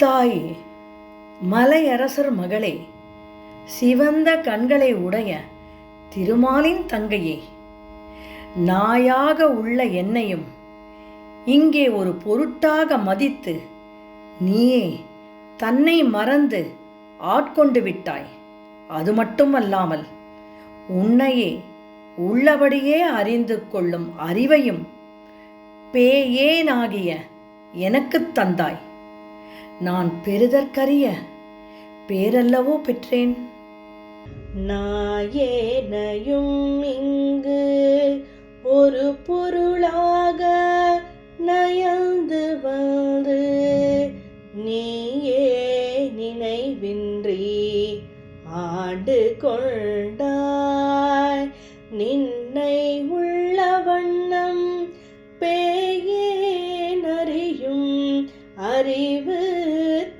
தாயே மலையரசர் மகளே சிவந்த கண்களை உடைய திருமாலின் தங்கையே நாயாக உள்ள என்னையும் இங்கே ஒரு பொருட்டாக மதித்து நீயே தன்னை மறந்து ஆட்கொண்டு விட்டாய். அது மட்டுமல்லாமல் உன்னையே உள்ளபடியே அறிந்து கொள்ளும் அறிவையும் பேயேனாகிய எனக்குத் தந்தாய். நான் பெறுதற்கரிய பேரல்லவோ பெற்றேன். நாயேனையும் இங்கு ஒரு பொருளாக நயந்து வந்து நீயே நினைவின்றி ஆண்டு கொண்ட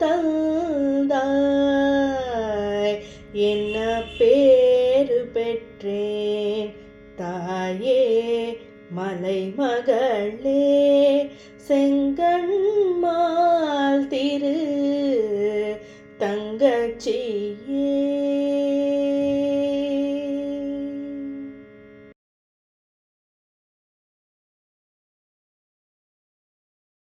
தந்தாய். என்ன பேரு பெற்றேன்? தாயே மலை மகளே செங்கண்மா